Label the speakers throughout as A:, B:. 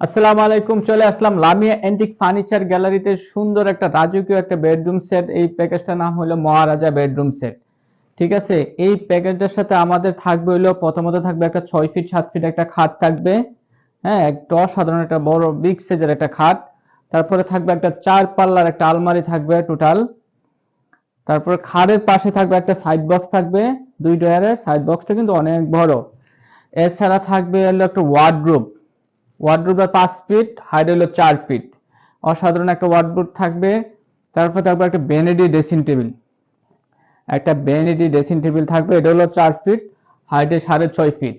A: আসসালামু আলাইকুম, চলে আসলাম লামিয়া অ্যান্টিক ফার্নিচার গ্যালারিতে। সুন্দর একটা রাজকীয় একটা বেডরুম সেট। এই প্যাকেজটার নাম হলো মহারাজা বেডরুম সেট। ঠিক আছে? এই প্যাকেজটার সাথে আমাদের থাকবে হলো, প্রথমত থাকবে একটা ছয় ফিট, সাত ফিট একটা খাট থাকবে। হ্যাঁ একটা অসাধারণ একটা বড় বিগ সাইজের একটা খাট। তারপরে থাকবে একটা চার পাল্লার একটা আলমারি থাকবে টোটাল। তারপরে খাটের পাশে থাকবে একটা সাইড বক্স থাকবে, দুই ডয়ারের। সাইড বক্সটা কিন্তু অনেক বড়। এছাড়া থাকবে হলো একটা ওয়ার্ডরোব পাঁচ ফিট হাইট হলো চার ফিট অসাধারণ একটা ওয়ার্ডরোব থাকবে। তারপর থাকবে একটা বেনেডি ড্রেসিং টেবিল একটা বেনেডি ড্রেসিং টেবিল থাকবে, এটা হলো চার ফিট হাইটে সাড়ে ছয় ফিট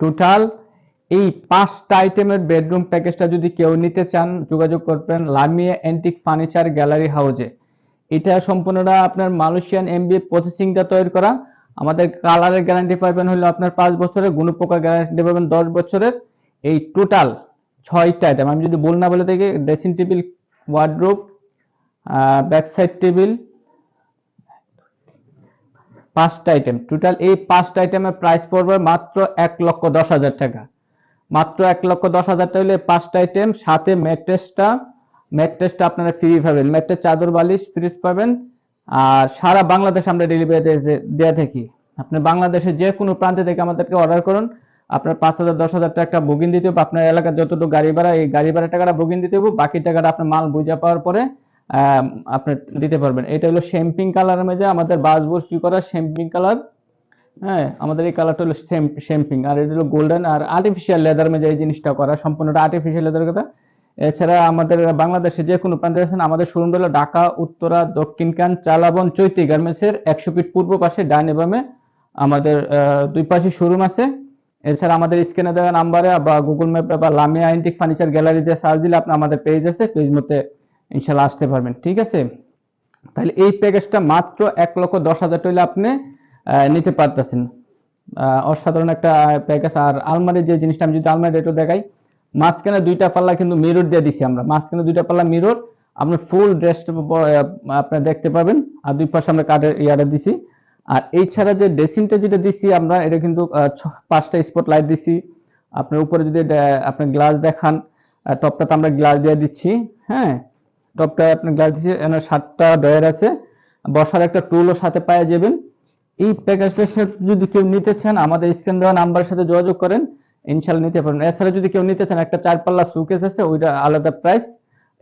A: টোটাল এই পাঁচটা আইটেমের বেডরুম প্যাকেজটা যদি কেউ নিতে চান, যোগাযোগ করবেন লামিয়া অ্যান্টিক ফার্নিচার গ্যালারি হাউজে এটা সম্পূর্ণটা আপনার মালয়েশিয়ান এমবি প্রসেসিংটা তৈরি করা। আমাদের কালারের গ্যারান্টি পাবেন হলো আপনার পাঁচ বছরের গুণপোকা গ্যারান্টি পাবেন দশ বছরের। এই টোটাল ছয়টা আইটেম আমি যদি বল না বলে থাকি dressing table wardrobe back side table পাঁচটা আইটেম টোটাল এই পাঁচটা আইটেমের প্রাইস পড়বে মাত্র এক লক্ষ দশ হাজার টাকা। মাত্র এক লক্ষ দশ হাজার টাকা হলে পাঁচটা আইটেম সাথে ম্যাট্রেসটা ম্যাট্রেসটা আপনারা ফ্রি পাবেন। ম্যাট্রেস চাদর, বালিশ ফ্রিজ পাবেন। আর সারা বাংলাদেশ আমরা ডেলিভারি দেওয়া থাকি। আপনি বাংলাদেশের যে কোনো প্রান্তে থেকে আমাদেরকে অর্ডার করুন। আপনার পাঁচ হাজার দশ হাজার টাকা বুকিং দিতে হবে। আপনার এলাকার যতটুকু গাড়ি ভাড়া এই গাড়ি ভাড়া টাকাটা বুকিং দিতে হবে। বাকি টাকাটা আপনার মাল বুঝা পাওয়ার পরে আহ, আপনি দিতে পারবেন। এটা হলো শ্যাম্পিং কালারের মধ্যে আমাদের বাসবোর্ড কি করা শ্যাম্পিং কালার হ্যাঁ আমাদের এই কালারটা হলো শ্যাম্পিং আর এটা হলো গোল্ডেন আর আর্টিফিশিয়াল লেদার মধ্যে এই জিনিসটা করা। সম্পূর্ণটা আর্টিফিশিয়াল লেদার কথা। এছাড়া আমাদের বাংলাদেশে যে কোনো প্রান্তে আছেন আমাদের শোরুম হলো ঢাকা উত্তরা দক্ষিণকান চালাবন চৈতি গার্মেন্টসের একশো ফিট পূর্ব পাশে ডান বামে আমাদের দুই পাশে শোরুম আছে। এছাড়া আমাদের স্ক্রিনে দেওয়া নাম্বারে বা গুগল ম্যাপে বা লামিয়া আইন্টিক ফার্নিচার গ্যালারিতে সার্চ দিলে আপনি আমাদের পেজ আছে পেজ মধ্যে ইনশাল্লাহ আসতে পারবেন, ঠিক আছে? তাহলে এই প্যাকেজটা মাত্র এক লক্ষ দশ হাজার টাকা আপনি নিতে পারতেছেন। অসাধারণ একটা প্যাকেজ আর আলমারির যে জিনিসটা আমি যদি আলমারি একটু দেখাই, মাঝখানে দুইটা পাল্লা কিন্তু মিরর দিয়ে দিছি আমরা। মাঝখানে দুইটা পাল্লা মিরর আপনি ফুল ড্রেসটা আপনি দেখতে পাবেন আর দুই পাশে আমরা কাঠের ইয়াটা দিছি। আর এই ছাড়া যে ড্রেসিংটা যেটা দিছি আমরা এটা কিন্তু পাঁচটা স্পট লাইট দিছি। আপনার উপরে যদি আহ, আপনি গ্লাস দেখান টপটাতে আমরা গ্লাস দিয়ে দিচ্ছি হ্যাঁ? টপটা আপনি গ্লাস দিচ্ছি সাতটা ডয়ার আছে। বসার একটা টুলও সাথে পাওয়া যাবেন। এই প্যাকেজটার সাথে যদি কেউ নিতে চান আমাদের স্ক্রিন দেওয়া নাম্বারের সাথে যোগাযোগ করেন ইনশাল্লাহ নিতে পারেন এছাড়া যদি কেউ নিতে চান একটা চার পাল্লা সুকেস আছে ওইটা আলাদা প্রাইস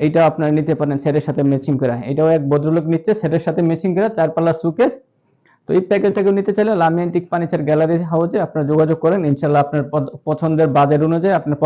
A: এইটা আপনারা নিতে পারেন সেটের সাথে ম্যাচিং করা। এটাও এক ভদ্রলোক নিচ্ছে সেটের সাথে ম্যাচিং করে চার পাল্লা সুকেস এই প্যাকেজটাকে নিতে চাইলে লামিয়ান্টিক ফার্নিচার গ্যালারি হাউসে আপনারা যোগাযোগ করেন। ইনশাল্লাহ আপনার পছন্দের বাজেট অনুযায়ী আপনার